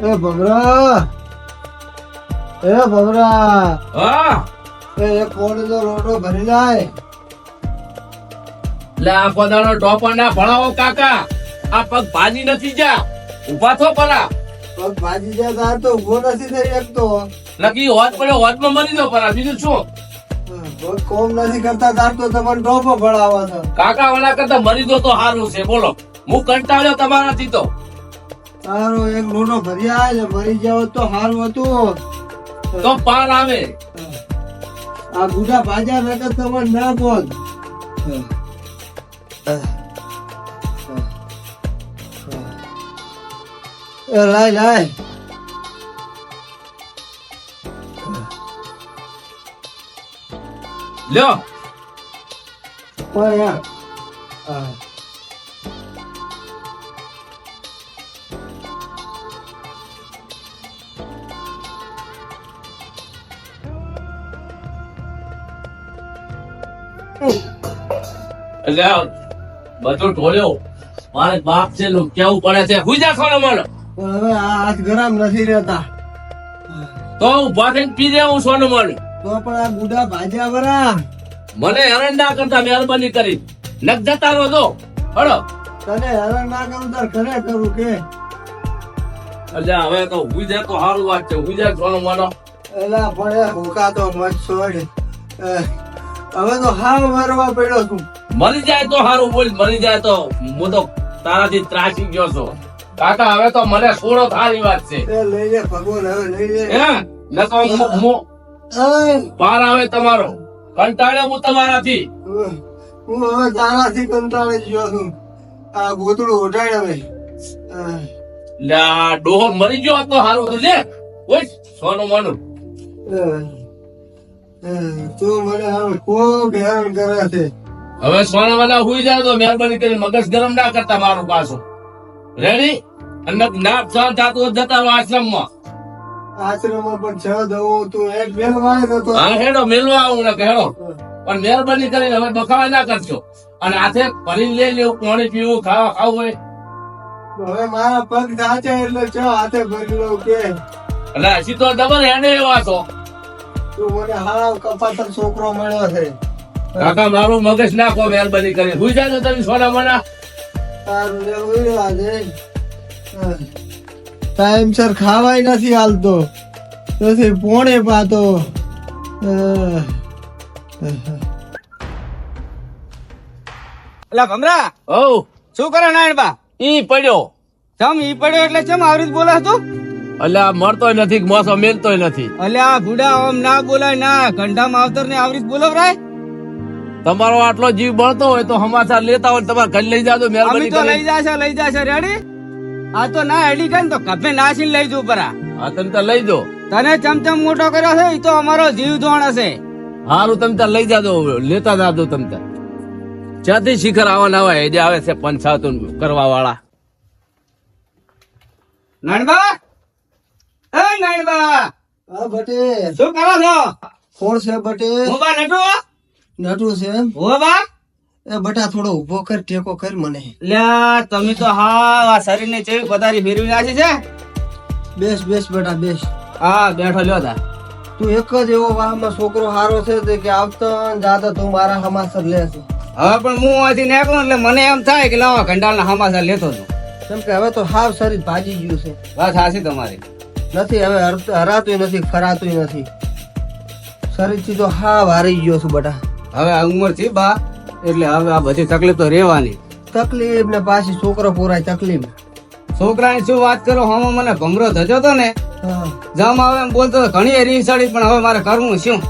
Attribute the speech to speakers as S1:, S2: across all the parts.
S1: એ ભમરા એ ભમરા
S2: હા?
S1: એ એક કોળીનો રોટો ભરી લાય?
S2: લે આ બધાનો ટોપર ના ભણાવો કાકા. આ પગ ભાજી નથી જા. ઊભા થો પરા.
S1: પગ ભાજી તાર તો ઊભો નથી થઈ શકતો.
S2: લકી હોત પડ્યો હોતમાં મરી દો પરા. બીજું શું?
S1: કોમ નથી કરતા તાર તો તમને ટોપો ભણાવો છો
S2: કાકા વાળા કરતા મરી દો તો સારું છે બોલો. હું કંટાળ્યો તમારાથી તો.
S1: તારો એક લોટો ભરી આવે મરી જાવ તો સારું હતું.
S2: તો પાર આવે.
S1: આ ગુડા ભાજા નકર તમને ના બોલ. લાય લાય.
S2: લ્યો. એટલે બધો ઢોળ્યો. મારે બાપ છે કેવું પડે છે. હુઈ જા
S1: હવે આ હાથ ગરમ નથી રહેતા.
S2: તો ઊભા થઈને પી દેવું સોનું મોનું
S1: તો પણ આ ગુડા ભાજ્યા વરા.
S2: મને હેરાન ના કરતા મહેરબાની કરી. નક જતા રહો તો હળો.
S1: તને હેરાન ના કરું તાર ઘરે કરું કે.
S2: એટલે હવે તો હું જાય તો સારું વાત છે. હું જાય સોનો માનો
S1: એલા પડે હોકા તો મત છોડ. હવે તો હાવ મારવા પડ્યો છું.
S2: મરી જાય તો સારું બોલ મરી જાય તો હું તો તારાથી ત્રાસી ગયો છું. કાકા હવે તો મને છોડો થારી વાત છે.
S1: એ લઈ લે ભગવાન હવે લઈ લે.
S2: હે? નકો મો- પાર આવે તમારો. કંટાળ્યો હું તમારાથી.
S1: હું હવે તારાથી કંટાળી ગયો છું. આ ગોતડું ઉઠાડ હવે.
S2: લા ડોહો મરી ગયો તો સારું હતું લે. ઓય સોનું મોનું.
S1: તું મને હવે ખૂબ હેરાન કરે છે.
S2: હવે સોના વાલા હુઈ જાય તો મહેરબાની કરી મગજ ગરમ ના કરતા મારું પાછું. રેડી અને ના સહન થતું જતા આશ્રમમાં.
S1: આશ્રમમાં પણ છ દઉં તું એક બેલ વાળે નતો.
S2: હા હેડો મેલવા આવું ને હેડો. પણ મહેરબાની કરીને હવે બખાવા ના કરજો અને હાથે ભરી લઈ લેવું પાણી પીવું ખાવા ખાવું હોય.
S1: હવે મારા પગ સાચે એટલે છ હાથે ભરી લઉં કે.
S2: એટલે હજી તો ડબલ હેડે એવા છો.
S1: તું મને હાવ કપાતર છોકરો મળ્યો છે.
S2: કાકા મારું મગજ નાખો મહેરબાની કરી હુઈ જાય તમે સોના મોના.
S1: તારું લેવું દે. ટાઈમસર ખાવાય નથી હાલતો. નથી પોણે પાતો.
S3: એટલે ભમરા
S2: હઉ.
S3: શું કરે નાયણબા
S2: ઈ પડ્યો.
S3: ચમ ઈ પડ્યો એટલે ચમ આવી બોલા તું?
S2: એટલે આ મળતોય નથી કે મોસો મેલતો નથી.
S3: અલ્યા ભૂડા ઓમ ના બોલાય ના કંઠા માવતર ને આવી બોલાવરાય?
S2: તમારો આટલો જીવ બળતો હોય તો સમાચાર લેતા હોય તમારે ઘર લઈ જાજો મહેરબાની
S3: તો લઈ જાશે લઈ જાશે રેડી? આ તો ના હેડી ગઈ તો કભે નાસી લઈ જવું પરા.
S2: હા તમે તો લઈ જો
S3: તને ચમચમ મોટો કર્યો છે એ તો અમારો જીવ ધોણ હશે.
S2: હારું તમે તો લઈ જાજો લેતા જાજો તમે તો. જ્યાંથી શિખર આવવાના આવે એ જે આવે છે પંચાયત કરવા વાળા
S3: નાણબા એ નાનબા
S1: હા બટે
S3: શું કરો છો?
S1: કોણ છે બટે
S3: હું બા નટુ
S1: નટુ છે?
S3: હો બા
S1: બટા થોડો ઊભો કર ટેકો કર મને.
S3: લ્યા તમે તો હા આ શરીરને ચેવી પથારી ફેરવી નાખી છે?
S1: બેસ બેસ બેટા બેસ.
S3: હા બેઠો લ્યો તા.
S1: તું એક જ એવો વાહમાં છોકરો હારો છે કે આવતો જાતો તું મારા હમાસર લે છે.
S3: હવે પણ હું અહીંથી નીકળું એટલે મને એમ થાય કે લાવો કંડાલના હમાસા લેતો છું
S1: કેમ કે હવે તો હાવ શરીર ભાજી ગયું છે.
S3: વાત હાસી તમારી.
S1: નથી હવે હર- હરાતુંય નથી ફરાતું નથી. શરીરથી તો હાવ હારી ગયો છું બટા.
S3: હવે ઉંમરથી બા એટલે હવે આ બધી તકલીફ તો રહેવાની.
S1: તકલીફ ને પાછી છોકરો પૂરાય તકલીફ.
S3: છોકરાની શું વાત કરો હમો મને ભમરો ધજો તો ને. જમ આવે એમ બોલતો ઘણી રીસ ચડી પણ હવે મારે કરવું શું?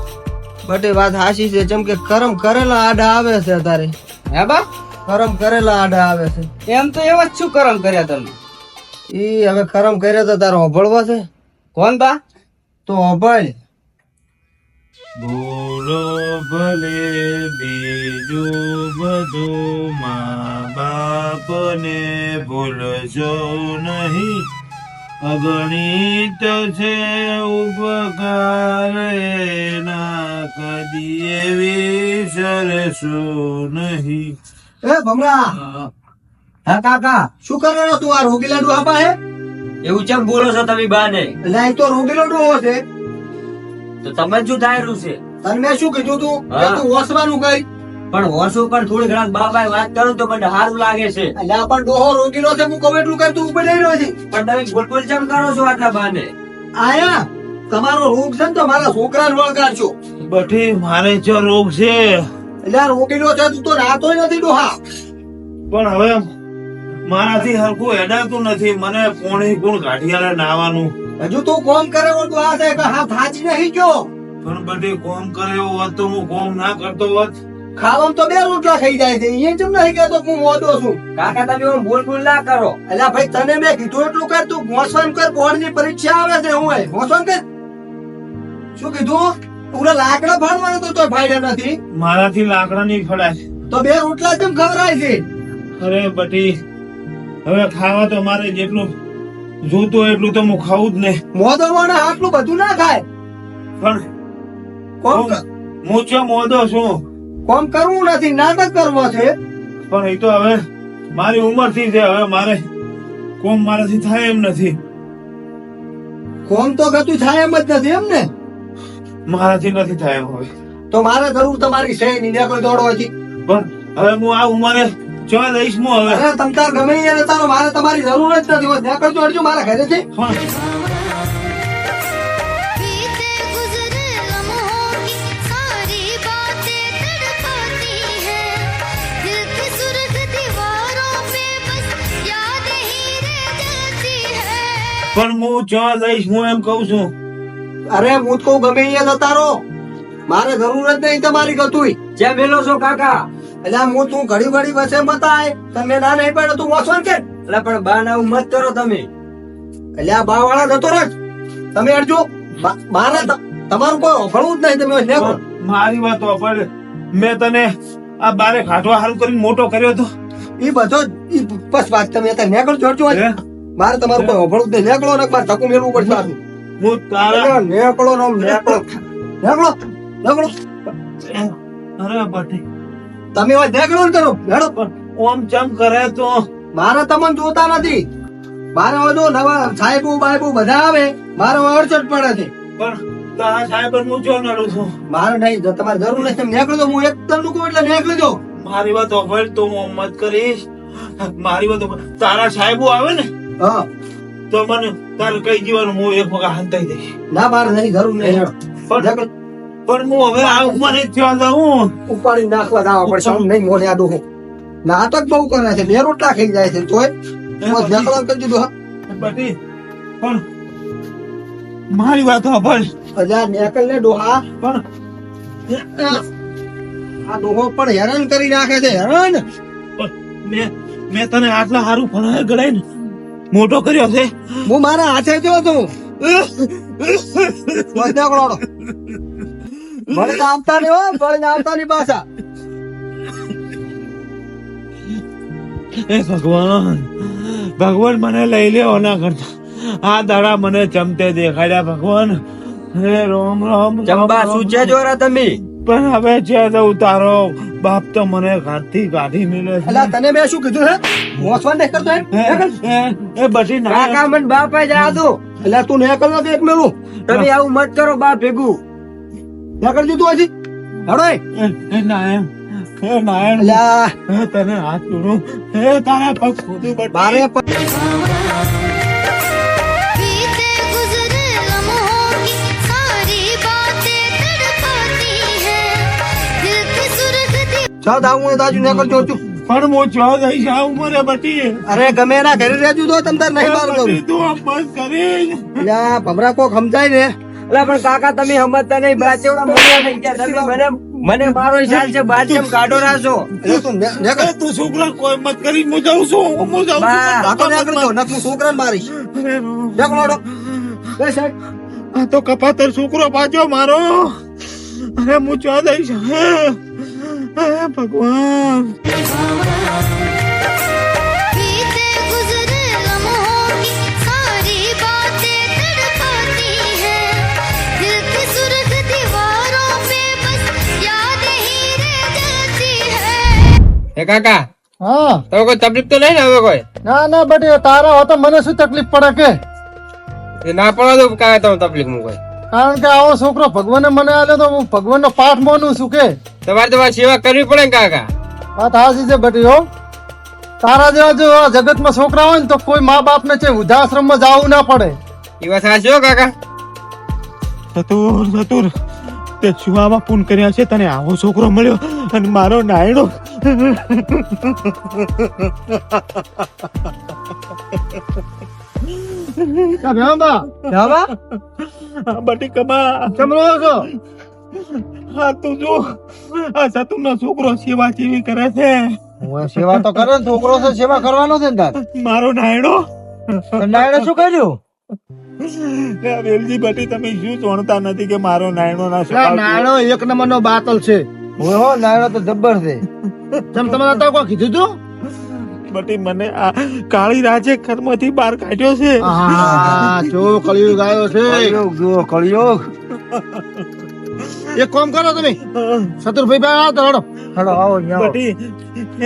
S1: બટે વાત હાસી છે જેમ કે કરમ કરેલા આડા આવે છે તારે
S3: હે બા?
S1: કરમ કરેલા આડા આવે છે.
S3: એમ તો એવા જ શું કરમ કર્યા તમે?
S1: ઈ હવે કરમ કર્યો તો તારો હોભળવો છે.
S3: કોણ બા?
S1: તો હોભળ.
S4: ભૂલો ભલે બીજું બધું મા બાપને ભૂલજો નહીં. અગણિત છે ઉપકાર એના કદી વિસરશો નહીં.
S1: એ ભમરા
S5: હા કાકા
S1: શું કરવાનો તું આ રોગી લાડુ આપા પાસે
S5: એવું ચમ બોલો છો તમે બાને?
S1: એટલે આ તો રોગી લાડુ છે.
S5: તો તમે શું ધાર્યું છે.
S1: તને મેં શું કીધું તું? કે તું વસવાનું કઈ.
S5: પણ હોશું પણ થોડી ઘણા બાબા વાત કરું તો મને સારું લાગે છે.
S1: એટલે આ પણ ડોહો રોગીલો છે હું કહું એટલું કઈ તું ઊભી નહીં રહ્યો છે.
S5: પણ તમે બોલબોલ ચમ કરો છો આટલા બાને?
S1: આયા તમારો રોગ છે ને તો મારા છોકરાને વળગાડશો
S4: બઠી મારે જો રોગ છે.
S1: એટલે આ રોગીલો છે તું તો રાતો નથી ડોહા.
S4: પણ હવે મારાથી હરખું હેડાતું નથી મને પોણી ગુણ ગાંઠિયાને નાવાનું.
S1: હજુ તું કોમ કર્યો તો આ દે કે હા થાચી નહીં ગયો.
S4: પણ બધે કોમ કર્યો હોત તો હું કોમ ના કરતો હોત.
S1: ખાવામાં તો બે રોટલા ખાઈ જાય છે. એ જેમ નહીં કહેતો હું મોડો છું.
S5: કાકા તમે આમ બોલ બોલ ના કરો.
S1: એટલે ભાઈ તને મેં કીધું એટલું કર તું મોસમ કર બોર્ડની પરીક્ષા આવે છે. હું એ ઘોસવાન કર. શું કીધું? પૂરા લાકડા ફાડવાનું તો તોય ફાયદા નથી.
S4: મારાથી લાકડા નહીં ફળાય.
S1: તો બે રોટલા કેમ ખવરાય છે?
S4: અરે બટી હવે ખાવા તો મારે જેટલું જોતું એટલું તો હું ખાવું જ નહીં.
S1: મોદો મને આટલું બધું ના ખાય
S4: પણ
S1: કોમ
S4: હું- ચો મોદો છું?
S1: કોમ કરવું નથી નાટક કરવો છે.
S4: પણ એ તો હવે મારી ઉંમરથી છે હવે મારે કોમ મારાથી થાય એમ નથી.
S1: કોમ તો કતું થાય એમ જ નથી એમ ને?
S4: મારાથી નથી થાય એમ હવે.
S1: તો મારે જરૂર તમારી છે ને કોઈ દોડવાથી.
S4: પણ હવે હું આ ઉંમરે પણ હું જ્યાં લઈશ હું એમ કઉ છું.
S1: અરે હું કઉ ગમે અહીંયા તારો. મારે જરૂર જ નહીં તમારી ગતુઈ.
S5: જે મેલો છો કાકા.
S1: એટલે હું તું ઘડી ઘડી વસે બતાય તમે ના નહીં પડે તું વાંચવાનું કે?
S5: એટલે પણ બા ના મત કરો તમે.
S1: એટલે આ બા વાળા જતો રહ તમે અડજો મારે તમારું કોઈ ઓફળવું જ નહીં તમે
S4: મારી વાત પણ મેં તને આ બારે ખાટવા હારું કરીને મોટો કર્યો હતો.
S1: એ બધો ઈ બસ વાત તમે અત્યારે નેકળ જોડજો મારે તમારું કોઈ ઓફળવું જ નહીં. નેકળો ને મારે ધક્કું મેળવું પડશે પાછું.
S4: હું તારા
S1: નેકળો ને નેકળો. નેકળો. નેકળો.
S4: અરે બટી.
S1: તમે હોય ને કરો હેડો
S4: ઓમ ચમ કરે તો?
S1: મારે તમને જોતા નથી. મારે હવે જો નવા સાહેબુ બાયબુ બધા આવે મારે અડચણ પડે છે.
S4: પણ તારા સાહેબ હું જો નડું છું?
S1: મારે નહીં તમારે જરૂર નથી તમે નીકળી દો હું એક તમને કહું એટલે નીકળી દો
S4: મારી વાત હોભળ તો હું મત કરીશ. મારી વાત તારા સાહેબો આવે ને
S1: હા.
S4: તો મને તારે કઈ જીવાનું હું એક વખત હંતાઈ દઈશ.
S1: ના મારે નહીં જરૂર નહીં
S4: પણ. પણ હું હવે આ ઉંમરે થયો હું.
S1: ઉપાડી નાખવા દાવા પડશે. આમ નહીં મોને આ ડોહો નાટક બહુ કરે છે. બે રોટલા ખાઈ જાય છે. તોય બસ નીકળો કરી દીધું
S4: બટી પણ મારી વાત હોભળ
S1: એટલે આ ને ડોહા.
S4: પણ
S1: આ ડોહો પણ હેરાન કરી નાખે છે. હેરાન.
S4: મેં મેં તને આટલા સારું ભણાય ગળાય ને મોટો કર્યો છે.
S1: હું મારા હાથે થયો તું તો આવતા નહીં હો મને આવતા નહીં પાછા
S4: એ ભગવાન ભગવાન મને લઈ લેવો ના કરતા આ દાડા મને ચમતે દેખાડ્યા ભગવાન હે રોમ રોમ
S5: ચંબા શું છે જોરા તમે
S4: પણ હવે છે તો ઉતારો બાપ તો મને ઘાટથી કાઢી મેલે છે।
S1: એટલે તને મેં શું કીધું હે? મોસવાન નહીં કરતો
S4: હે, એ બસી ના
S5: કાકા મને જ દો.
S1: એટલે તું ને નથી એક મેલું
S5: તમે આવું મત કરો બાપ ભેગું.
S1: ત્યાં કરી દીધું હજી? હડો
S4: નારાયણ હે
S1: નારાયણ
S4: લા તને હાથ જોડું. હે તારા પગ ખોદું બટ.
S1: મારે ચાલ દાવું એ દાજુ નકર જોજો
S4: પણ હું છો ગઈ જા ઉમરે બટી.
S1: અરે ગમે ના ઘરે રહેજો તો તમ તાર નહીં બાર
S4: તું બસ
S1: કરી. લા ભમરા કોક સમજાય ને.
S5: એટલે પણ કાકા તમે સમજતા નહીં બાચેવડા મોટા થઈ ગયા. તમે મને મને મારો ખ્યાલ છે બાચેમ કાઢો
S1: એટલે તું
S4: છોકરા કોઈ મત કરી હું જાઉં છું હું જાઉં છું
S1: રાખો નક હું છોકરાને મારીશ. હેડો.
S4: આ તો કપાતર છોકરો પાછો મારો. અરે હું ચો હે ભગવાન.
S5: હે કાકા? હા.
S3: તો કોઈ તકલીફ તો નહીં ને હવે કોઈ?
S5: ના ના બટ તારા હો તો મને શું તકલીફ પડે કે?
S3: એ ના પડે તો કાકા તમે તકલીફ મૂકો.
S5: કારણ કે આવો છોકરો ભગવાને મને આલ્યો તો હું ભગવાનનો પાઠ માનું છું કે?
S3: તમારે તમારે સેવા કરવી પડે કાકા.
S5: વાત હાસી છે બટીઓ તારા જેવા જો જગતમાં છોકરા હોય ને તો કોઈ મા બાપ ને છે વૃદ્ધાશ્રમમાં જવું ના પડે.
S3: એ વાત સાચી કાકા.
S4: સતુર સતુર તે છુવામાં પૂન કર્યા છે? તને આવો છોકરો મળ્યો અને મારો નાયડો બટી કમા
S5: ચમરો છો
S4: હા તું જો આ સતુરનો છોકરો સેવા જેવી કરે છે
S5: સેવા તો કરે ને છોકરો છે સેવા કરવાનો છે ને તાર
S4: મારો નાયડો
S5: નાયડો શું કર્યું
S4: વેલજી બટી તમે શું જાણતા નથી કે મારો નાયણો ના
S5: નાયણો એક નંબર નો બાતલ છે હો નાયણો તો જબ્બર છે. તમ તમે તો કોઈ કીધું તું?
S4: બટી મને આ કાળી રાજે કર્મથી બહાર કાઢ્યો છે.
S5: હા જો કળિયુગ આવ્યો છે. કળિયુગ જો કળિયુગ. એક કામ કરો તમે. શત્રુભાઈ ભાઈ આવો તો હડો. હડો આવો
S4: બટી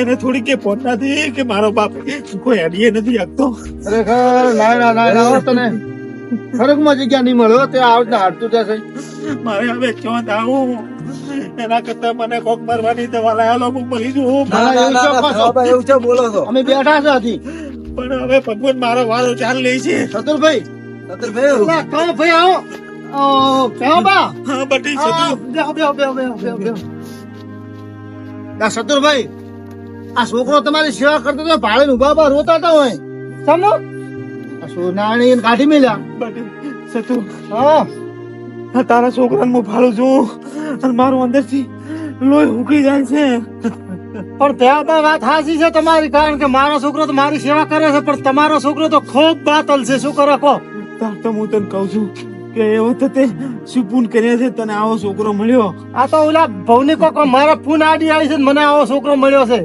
S4: એને થોડી કે ફોન નથી કે મારો બાપ કોઈ અડીએ નથી આપતો.
S5: ખરેખર નાયણા નાયણા હો તને ખરેખમાં જગ્યા નહીં મળ્યો તે આવતા હાડતું જશે.
S4: મારે હવે ચોંધ આવું એના કરતા મને કોક મારવાની દવા લાયા લો હું મરી જઉં
S5: એવું છે બોલો છો. અમે બેઠા છે હતી
S4: પણ હવે ભગવાન મારો વારો ચાલ લે છે.
S5: સતુરભાઈ સતુરભાઈ કહો ભાઈ આવો. ઓ બા.
S4: હા બટી સતુ
S5: બેહો બેહો બેહો બેહો બેહો બેહો. આ આ છોકરો તમારી સેવા કરતો તો ભાડે ઊભા ઊભા રોતા હતા હોય. સમો? સોનાણી કાઢી મેલ્યા.
S4: સતુ
S5: હા.
S4: આ તારા છોકરાને હું ફાળું છું. અને મારું અંદરથી લોહી ઉકળી જાય છે.
S5: પણ ત્યાં તો વાત સાચી છે તમારી કારણ કે મારો છોકરો તો મારી સેવા કરે છે પણ તમારો છોકરો તો ખૂબ બાતલ છે. શું કરો કહો?
S4: તાર તો હું તને કહું છું કે એવો તો તે શું પૂન કર્યા છે તને આવો છોકરો મળ્યો.
S5: આ તો ઓલા ભવનિકો કો મારા ફોન આડી આવી છે ને મને આવો છોકરો મળ્યો છે.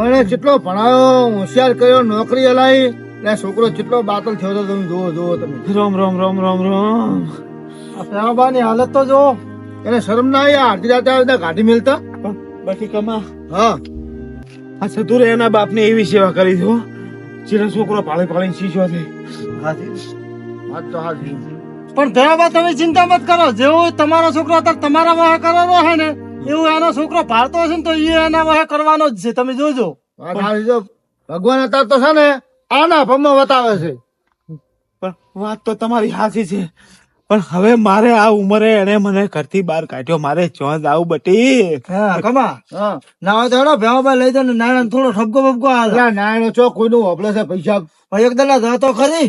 S5: ઓને જેટલો ભણાયો હોશિયાર કર્યો નોકરી હલાવી ને છોકરો જેટલો બાતલ થયો તો તમે જુઓ જુઓ તમે.
S4: રામ રામ રામ રામ રામ.
S5: પ્રેમાબાની હાલત તો જો એને શરમ ના આવી આ અડધી રાતે આવી ગાડી મિલતા.
S4: બાકી કમા
S5: હા.
S4: આ સતુરે એના બાપને એવી સેવા કરી છે હો. જેનો છોકરો પાળી પાળીને શીશો છે.
S5: વાત તો હાજી. પણ દયાબા તમે ચિંતા મત કરો. જેવો તમારો છોકરો અત્યારે તમારા વાહ કરવાનો હે ને એવું એનો છોકરો ભારતો હશે ને તો એ એના વાહ કરવાનો જ છે. તમે જોજો. ભગવાન અત્યારે તો છે ને આના ભમમાં બતાવે છે.
S4: પણ વાત તો તમારી હાચી છે. પણ હવે મારે આ ઉંમરે એને મને ઘરથી બહાર કાઢ્યો. મારે ચોંધ આવું બટી.
S5: કમા. ના હોય તો હેડો ભેવા લઈ જાય નાયણ થોડો ઠપકો બપકો આવે ચો કોઈ નું હોબલે છે પૈસા? એક દલા જતો ખરી.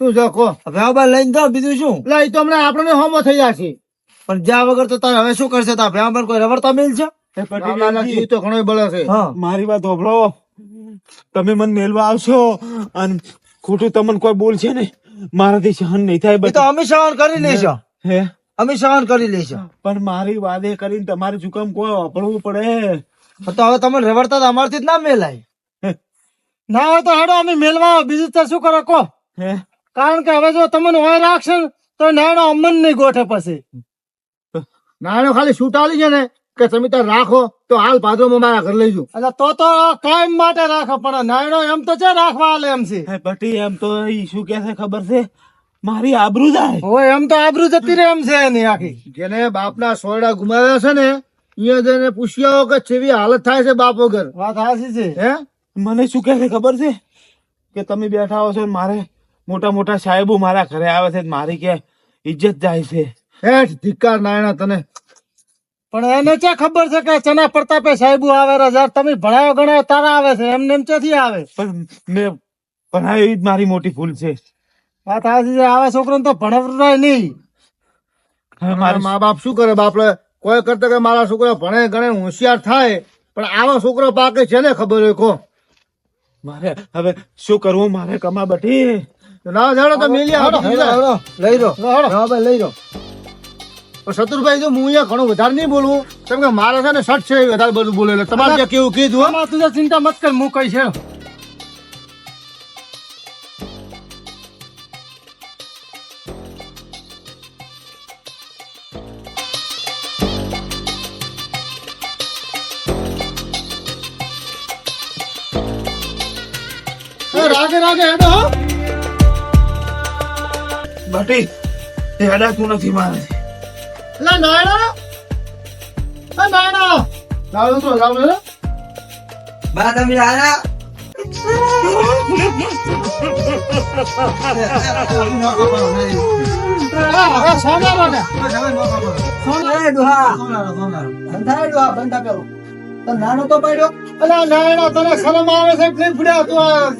S5: શું છે કો? ભેવા લઈને જાઓ બીજું શું? એ તો હમણાં આપણને હોમો થઈ જશે પણ જ્યાં વગર તો તારે હવે શું કરશે? તાર ભેવા કોઈ રવડતા મિલ છે? તો ઘણો બળે છે.
S4: મારી વાત હોભળો. તમે મને મેલવા આવશો અને ખોટું તમને કોઈ બોલ છે ને મારાથી સહન નહીં થાય
S5: તો. અમે સહન કરી લેશો.
S4: હે?
S5: અમે સહન કરી લેશો.
S4: પણ મારી વાદે કરીને તમારે ચુકમ કોઈ વાપરવું પડે.
S5: તો હવે તમે રેવડતા તો અમારથી જ ના મેલાય. ના હોય તો હેડો અમે મેલવા બીજું તો શું કરો કો
S4: હે?
S5: કારણ કે હવે જો તમને હોય રાખશે તો નાયણો અમન નહીં ગોઠે પછી. નાયણો ખાલી છૂટાલી છે ને. કે તમે ત્યાં રાખો તો હાલ ભાદરમાં મારા ઘર લઈ જાઉં. એટલે તો તો કાયમ માટે રાખો પણ નાયણો એમ તો છે રાખવા હાલે એમ છે?
S4: હે બટી એમ તો ઈ શું કે છે ખબર છે? મારી આબરૂ જાય.
S5: હોય એમ તો આબરૂ જતી રહે એમ છે એની આખી. જેને બાપના સોયડા ગુમાવ્યા છે ને અહીંયા જઈને પૂછ્યા કે ચેવી હાલત થાય છે બાપ વગર. વાત હાસી છે. હે?
S4: મને શું કે છે ખબર છે? કે તમે બેઠા હો છો મારે મોટા મોટા સાહેબો મારા ઘરે આવે છે મારી કે ઇજ્જત જાય છે.
S5: હેઠ ધિક્કાર નાયણા તને. પણ એને ક્યાં ખબર છે કે ચના પ્રતાપે સાહેબુ આવે રે? તમે ભણાયો ગણાયો તારા આવે છે. એમને એમ ક્યાંથી આવે?
S4: પણ મેં ભણાવ્યું ઈ જ મારી મોટી ભૂલ છે.
S5: વાત આ છે આવા છોકરાને તો ભણવરાય નહીં.
S4: મારા
S5: મા બાપ શું કરે? બાપડે કોઈ કરતા કે મારા છોકરા ભણે ગણે હોશિયાર થાય પણ આવા છોકરો પાકે છે ને ખબર હોય કો?
S4: મારે હવે શું કરવું? મારે કમા બટી.
S5: ના જાણો તો મેલી લઈ રો લઈ રો શત્રુભાઈ જો હું અહીંયા ઘણું વધારે નહીં બોલું કેમ કે મારે છે ને શર્ટ છે વધારે બધું બોલે એટલે તમારે ત્યાં કેવું કીધું તું ચિંતા મત કર હું કઈ છે રાગે રાગે હેડો
S4: એ નથી મારે
S5: લાવો તો લાવો લે.
S1: બા તમે આયા?
S5: આ, હવે સોના
S1: ડોહા બંધાય ડોહા બંધા કરો નાનો તો પડ્યો?
S5: અલા નાયણા તને શરમ આવે છે? ફુડ્યા તું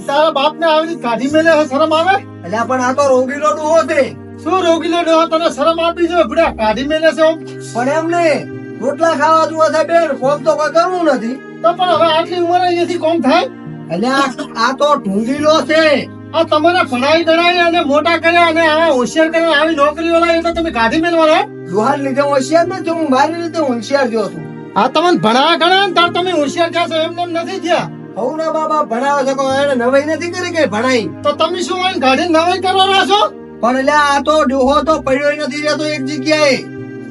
S5: તારા બાપને આવી કાઢી મેલે શરમ આવે?
S1: એટલે પણ આ તો રોગીલો ડોહો છે
S5: શું રોગીલો ડોહા? તને શરમ આપી છે? ફુડ્યા કાઢી મેલે છે
S1: પણ એમ નહીં. રોટલા ખાવા જુઓ છે બેન કોમ તો કોઈ કરવું નથી.
S5: તો પણ હવે આટલી ઉંમરે અહીંયાથી કોમ થાય?
S1: એટલે આ તો ઢૂંઢીલો છે.
S5: આ તમારે ભણાઈ ગણાઈ અને મોટા કર્યા અને આ હોશિયાર કર્યા આવી નોકરીઓ લાવી તો તમે કાઢી મેળવાના
S1: ડોહાને લીધે હોશિયાર ને હું મારી રીતે હોશિયાર જો છું.
S5: આ તમને ભણાવા ગણા તાર તમે હોશિયાર થયા છો? એમ નથી થયા.
S1: હવ ના બાબા ભણાવો છો એને નવાઈ નથી કરી કે ભણાઈ.
S5: તો તમે શું હોય ગાડી નવાઈ કરવાના છો?
S1: પણ એટલે આ તો ડોહો તો પડ્યો નથી રહેતો એક જગ્યાએ.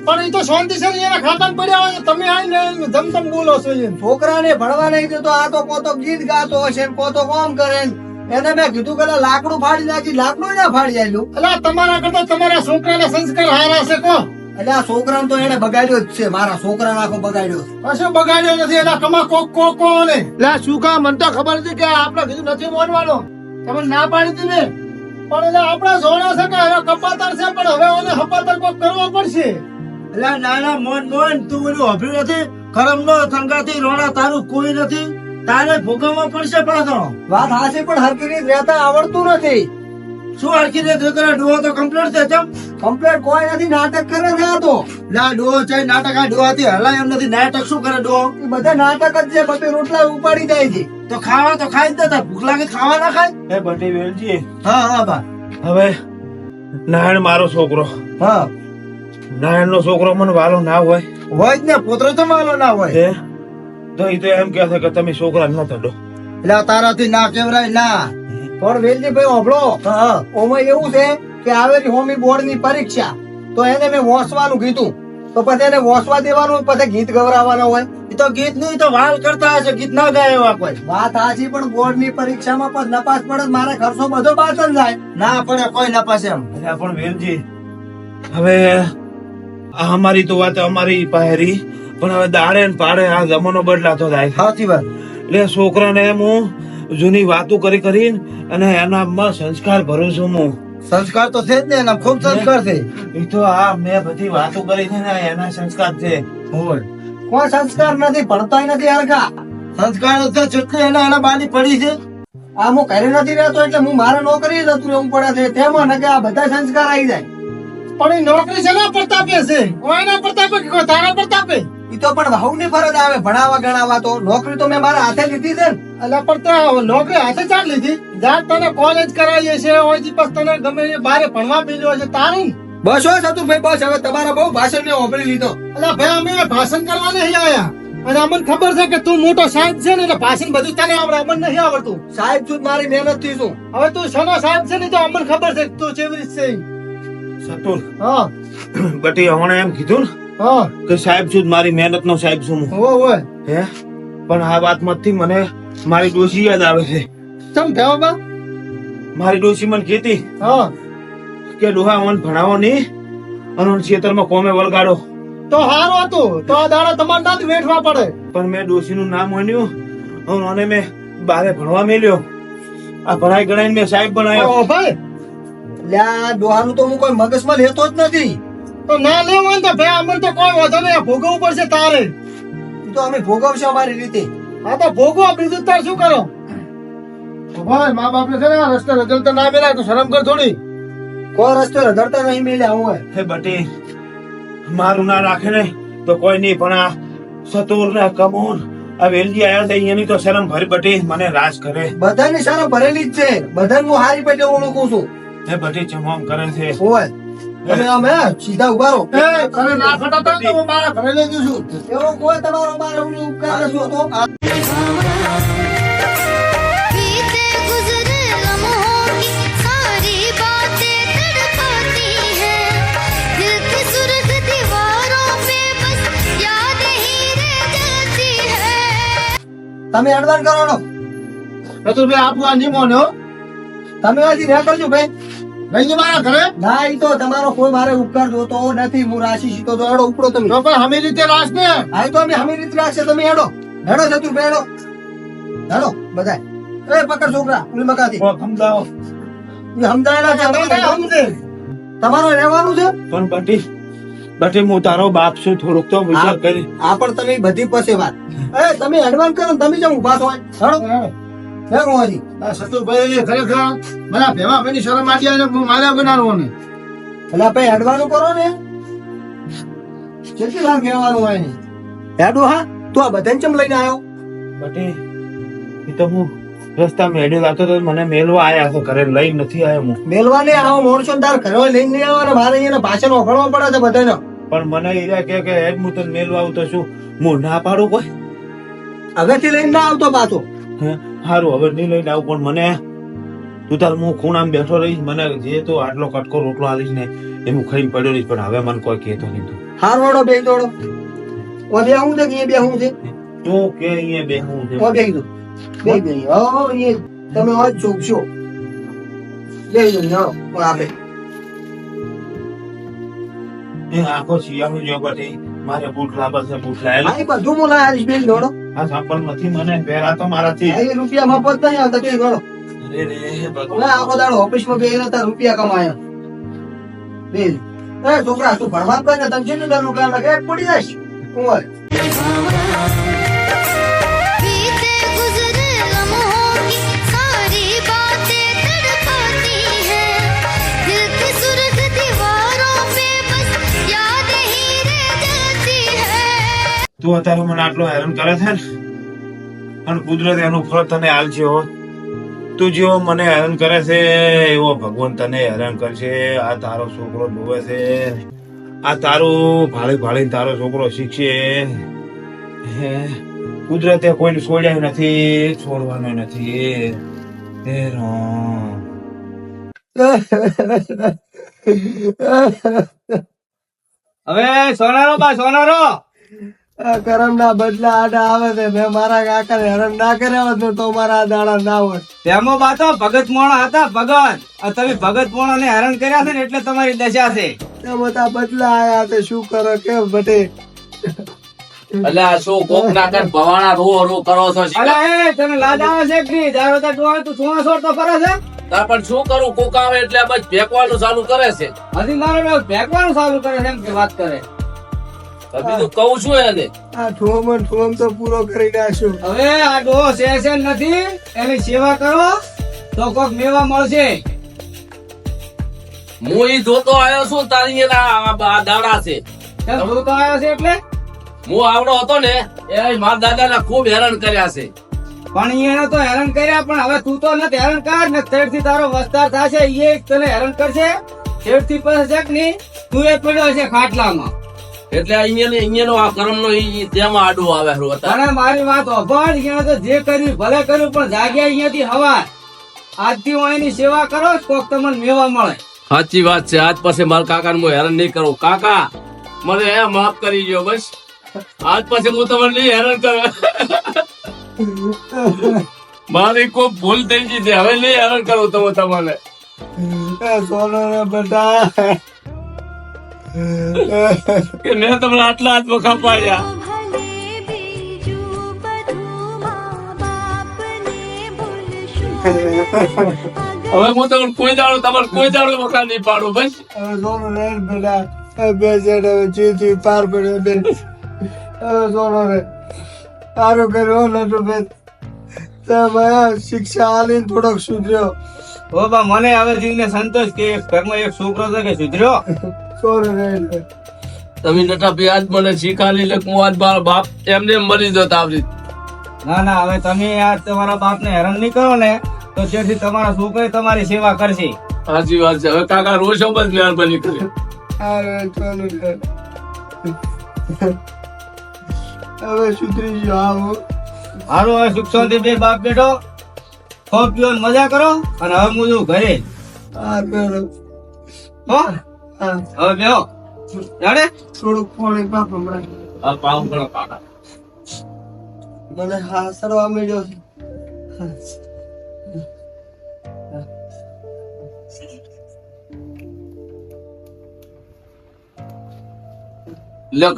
S5: પણ એ તો શાંતિ છે એના ખાતામાં પડ્યા હોય તમે આવીને ધમધમ ધમ બોલો છો
S1: છોકરાને ભણવા નહીં દેતો આ તો કોતો ગીત ગાતો હશે પોતો કોતો કોમ કરે. એને મેં કીધું કે લાકડું ફાડી નાખી લાકડું ના ફાડી આલ્યું
S5: એટલે તમારા કરતા તમારા છોકરાના સંસ્કાર હારા છે કો.
S1: એટલે આ છોકરાને તો એને બગાડ્યો જ છે મારા છોકરાને આખો બગાડ્યો
S5: કશું બગાડ્યો નથી એના કમા કોક કોક કો એટલે શું કા મને તો ખબર હતી કે આપણે કીધું નથી મોનવાનો તમે ના પાડી ને? પણ એટલે આપણા જોડા છે કે હવે કપાતર છે પણ હવે ઓને હપાતર કોક કરવો પડશે.
S4: એટલે નાના મોન મોન તું બધું અભ્યું નથી? કરમ નો સંગાથી રોણા તારું કોઈ નથી? તારે ભોગવવા પડશે પાછો.
S1: વાત હાચી પણ હરકી રીત રહેતા આવડતું નથી.
S4: શું હરકી રીત કરે ડોહો તો કમ્પ્લેટ છે ચમ.
S1: કમ્પ્લેટ કોઈ નથી નાટક કરે છે આ તો.
S4: ના ડોહો છે નાટક આ ડોહાથી હલાય એમ નથી. નાટક શું કરે ડોહો?
S1: એ બધા નાટક જ છે બધે રોટલા ઉપાડી જાય છે.
S4: તો ખાવા તો ખાઈ જ દેતા ભૂખ લાગે ખાવા ના ખાય? એ બટી વેલજી.
S1: હા હા બા.
S4: હવે નારાયણ મારો છોકરો.
S1: હા.
S4: નારાયણ નો છોકરો મને વાલો ના હોય.
S1: હોય જ ને પોતરો તો વાલો ના હોય.
S4: તો એ તો એમ કે છે કે તમે છોકરા ન થડો
S1: એટલે તારાથી ના કેવરાય ના. પણ વેલજી ભાઈ ઓભળો. હા ઓમાં એવું છે કે આવેલી હોમી બોર્ડની પરીક્ષા. તો એને મેં વોસવાનું કીધું. તો પછી એને વોસવા દેવાનું પછી ગીત ગવરાવવાના હોય.
S4: એ તો ગીતનું તો વાલ કરતા હશે ગીત ના ગાય એવા કોઈ.
S1: વાત હાચી પણ બોર્ડની પરીક્ષામાં પણ નપાસ પડે મારા ખર્ચો બધો પાછળ જાય.
S4: ના પડે કોઈ નપાસ એમ. પણ વીરજી હવે અમારી તો વાત અમારી પહેરી પણ હવે દાડે ને પાડે આ જમાનો બદલાતો જાય
S1: સાચી વાત.
S4: એટલે છોકરાને હું જૂની વાતો કરી કરીને અને એના માં સંસ્કાર ભરું છું હું.
S1: સંસ્કાર તો છે જ ને એના ખૂબ સંસ્કાર છે.
S4: એ તો આ મેં બધી વાતો કરી છે ને એના સંસ્કાર છે.
S1: કોઈ સંસ્કાર નથી, ભણતાય નથી હરખા
S4: સંસ્કાર તો જેટલી એના એના બાની પડી છે.
S1: આ હું ઘરે નથી રહેતો એટલે હું મારે નોકરી જતું રહેવું પડે છે. તેમાં ને આ બધા સંસ્કાર આવી જાય.
S5: પણ એ નોકરી છે ને પ્રતાપે છે? કોઈના પ્રતાપે કે તારા પ્રતાપે?
S1: એ તો પણ વહુ ની ફરજ આવે, ભણાવવા ગણાવવા તો. નોકરી તો મેં મારા હાથે લીધી છે
S5: એટલે પણ તો નોકરી હાથે ચાલ લીધી? જાત તને કોલેજ કરાવીએ છે ઓયથી પછી તને ગમે બારે ભણવા બીજો છે, તારું?
S1: બસ હો સતુભાઈ બસ. હવે તમારા બહુ ભાષણ ને ઓભળી લીધો.
S5: એટલે ભાઈ અમે ભાષણ કરવા નહીં આયા. અને અમને ખબર છે કે તું મોટો સાહેબ છે ને એટલે ભાષણ બધું તને આવડે. અમને નહીં આવડતું.
S1: સાહેબ છું મારી મહેનતથી છું.
S5: હવે તું સનો સાહેબ છે ને તો અમને ખબર છે તું કેવી રીત છે.
S4: સતુર
S5: હા.
S4: બટી હમણે એમ કીધું ને
S5: હા.
S4: કે સાહેબ છું મારી મહેનત નો સાહેબ છું હું.
S5: હોય હોય
S4: હે? પણ આ વાતમાંથી મને મારી ડોશી યાદ આવે છે.
S5: ચમ ભેવા બા?
S4: મારી ડોશી મને કીધી
S5: હા.
S4: કે ડોહા મને ભણાવો નહીં? અને ખેતરમાં કોમે વળગાડો.
S5: તો હારું હતું. તો આ દાડા તમારે ના વેઠવા પડે.
S4: પણ મેં ડોશી નું નામ માન્યું. અને મેં બારે ભણવા મેલ્યો. આ ભણાઈ ગણાઈને મેં સાહેબ બનાવ્યો.
S5: ઓ ભાઈ
S1: લ્યા ડોહાનું તો હું કોઈ મગજમાં લેતો જ નથી.
S5: તો ના લેવું હોય ને તો ભાઈ અમને તો કોઈ વાંધો નહીં. ભોગવવું પડશે તારે.
S1: તો અમે ભોગવશે અમારી રીતે.
S5: હા તો ભોગવો બીજું તાર શું કરો? ઓ ભાઈ મા બાપ ને છે ને રસ્તે રજલ તો ના મેલા તો શરમ કર થોડી.
S1: કોઈ રસ્તે રધડતા નહીં મેલ્યા હું
S4: હે બટી મારું ના રાખે ને તો કોઈ નહીં પણ આ સતુર ને કમોન આ વેલજી આયા દે એની તો શરમ ભરી બટી મને રાજ કરે.
S1: બધાની શરમ ભરેલી જ છે. બધાને હું હારી પેટે ઓળખું છું.
S4: હે બટી ચમમ કરે છે?
S1: હોય તમે આમ હે સીધા ઊભા રહો.
S5: એ તને ના ખટો તો હું મારા ઘરે લઈ જઉં છું.
S1: એવો કોઈ તમારો મારો ઉપકાર નથી તમે અડવાન કરો નો
S5: રતુલભાઈ આપવું આ નિમો ને
S1: તમે હજી ના કરજો ભાઈ.
S5: લઈ મારા ઘરે?
S1: ના ઈ તો તમારો કોઈ મારે ઉપકાર જોતો નથી. હું રાશિ સીતો તો હેડો ઉપડો તમે.
S5: પણ અમે રીતે રાસ ને.
S1: હા તો અમે હમી રીત તમે હેડો. હેડો જતું હેડો. હેડો બધા એ પકડ છોકરા ઉલી મકાથી.
S4: સમજાવો.
S1: સમજાયેલા છે. અમે
S5: તમે
S1: સમજે. તમારે રહેવાનું છે?
S4: પણ બટી બટી હું તારો બાપ છું થોડુંક તો વિચાર કરી.
S1: આ પણ તમે બધી પાસે વાત. એ તમે એડવાન્સ કરો તમે જેમ ઊભા છો હેડો હેડો હજી.
S5: આ સતુભાઈ ખરેખર મને ભેવા ભાઈ શરમ આટી આવે હું માર્યા બનાવવાનો ને.
S1: એટલે આપણે એડવાન્સ કરો ને. કેટલી વાર કહેવાનું હોય ને. એડો હા તું આ બધાને ચમ લઈને આવ્યો?
S4: બટી એ તો હું રસ્તા મેળ્યો લાતો તો મને મેલવા આયા તો ઘરે લઈ નથી આવ્યો હું.
S1: મેલવા ને આવો મોરશો તાર ઘરે લઈને નહીં આવવાનો મારે અહીંયા ભાષણ ઓગળવા પડે છે બધાને
S4: પણ મને ઈરા કે કે હેડ હું તને મેલવા આવું તો શું? હું ના પાડું કોઈ?
S1: હવેથી લઈને ના આવતો પાછો.
S4: સારું હારું હવે નહીં લઈને આવું પણ મને તું તાર હું ખૂણામાં બેઠો રહીશ મને જે તો આટલો કટકો રોટલો આલીશ ને એ હું ખાઈને પડ્યો રહીશ પણ હવે મને કોઈ કહેતો નહીં તું.
S1: હાર વાળો બે દોડો ઓ બે હું છે કે બે હું છે?
S4: તું કે અહીંયા બેહું છે?
S1: ઓ બે દો બે બે ઓ એ તમે આજ ચોકશો. બે ગઈ હો આપે.
S4: એ આખો શિયાળો જો પછી મારે બૂટ લાવવા છે બૂટ લાયેલા.
S1: આ બધું લાયા હરીશ બેન દોડો.
S4: આ સાંપલ નથી મને પહેરા તો મારાથી.
S1: એ રૂપિયા મફત નહીં આવતા કે દોડો.
S4: અરે રે ભગવાન.
S1: આખો દાડો ઓફિસમાં બેહીને તાર રૂપિયા કમાયા. બેન એ છોકરા તું ભણવા જ ને તને કેટલું દર રૂપિયા લાગે એક પડી જાય કુંવર.
S4: તું અત્યારે મને આટલો હેરાન કરે છે ને? કુદરત એનું ફળ તને આલશે હો. તું જેવો મને હેરાન કરે છે, એવો ભગવાન તને હેરાન કરશે. આ તારો છોકરો જોવે છે. આ તારું ભાળી ભાળી તારો છોકરો શીખશે. કુદરતે કોઈને છોડ્યા નથી, છોડવાનો નથી. હે રામ.
S3: હવે સોનારો બા, સોનારો.
S1: કરમ ના બદલા આડા આવે છે. મેં મારા કાકા હેરાન ના કર્યા હોત ને તો મારા આ દાડા ના હોત.
S3: તેમો બાતો ભગત મોણા હતા ભગત તમે ભગત મોણા ને હરણ કર્યા છે ને એટલે તમારી દશા છે.
S1: તે બધા બદલા આયા તે શું કરો કેમ બટે
S2: અલ્યા આ શું કોક નાખે ભવાણા રો રો કરો છો?
S3: અલા એ તને લાજ આવે છે કે જારો તો જોવા તું સુવા સોર તો ફરે છે?
S2: તાર પણ શું કરું? કોક આવે એટલે બસ ફેંકવાનું ચાલુ કરે છે.
S3: હજી મારે પેલું ફેંકવાનું ચાલુ કરે છે એમ કે વાત કરે.
S2: તો બીજું કહું છું એને.
S1: આ ઠોમ ઠોમ તો પૂરો કરી નાખ્યો.
S3: હવે આ ડો સેશન નથી એની સેવા કરો તો કોક મેવા મળશે.
S2: હું ઈ જોતો આવ્યો છું તારી એના આ આ દાડા છે.
S3: કેમ આવ્યો છે એટલે?
S2: હું આવડો હતો ને એ મારા દાદાને ખૂબ હેરાન કર્યા છે.
S3: પણ એને તો હેરાન કર્યા પણ હવે તું તો નથી હેરાન કર ને થી તારો વસ્તાર થશે એ તને હેરાન કરશે. થી પાસે છે કે નહીં તું એ પડ્યો છે ખાટલામાં.
S2: એટલે અહીંયા અહીંયાનો આ કર્મનો ઈ તેમાં આડો આવે
S3: અને મારી વાત અભાર અહીંયા તો જે કર્યું ભલે કર્યું પણ જાગ્યા અહીંયાથી હવા આજથી હું એની સેવા કરો કોક તમને મેવા મળે.
S2: સાચી વાત છે. આજ પછી મારા કાકાને હું હેરાન નહીં કરું. કાકા મને એ માફ કરી ગયો બસ. આજ પછી હું તમને નહીં હેરાન કરું. મારી કોઈ ભૂલ થઈ ગઈ છે. હવે નહીં હેરાન કરું તમે તમને.
S1: સોનો ને બેટા.
S2: કે મેં તમને આટલા હાથ વખા પાડ્યા હવે હું તમને કોઈ દાડો તમારે કોઈ દાડો વખા નહીં પાડું
S1: ભાઈ સોનો રે બેટા. બે જણ ચીથી પાર પડ્યો બે. સોનો રે તારું કર્યું નટુ બે શિક્ષા આલીને થોડોક સુધર્યો.
S3: ઓ બા મને હવે જીવને સંતોષ કે ઘરમાં એક છોકરો છે કે સુધર્યો?
S2: તમે નટા ભાઈ આજ મને શીખાલી લે હું આજ મારા બાપ એમને એમ મરી જતા તાવરી
S3: ના ના હવે તમે આજ તમારા બાપને હેરાન નહીં કરો ને તો તેથી તમારા છોકરી તમારી સેવા કરશે.
S2: સાચી વાત છે. હવે કાકા રોજ બસ મહેરબાની કરે.
S1: હવે સુધરી જાઓ
S3: હારું હવે સુખ શાંતિ બે બાપ બેઠો. ખોપ પીઓ ને મજા કરો અને હવે હું જઉં ઘરે હા? હવે બેહો. જાણે?
S1: થોડુંક પાણી પાપ હમણાં.
S2: આ પાવ ગણો કાકા
S1: મને હા સરવા મળ્યો છે.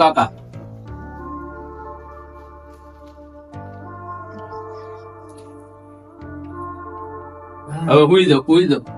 S2: કાકા. હવે હુઈ જાઓ હુઈ જાઓ.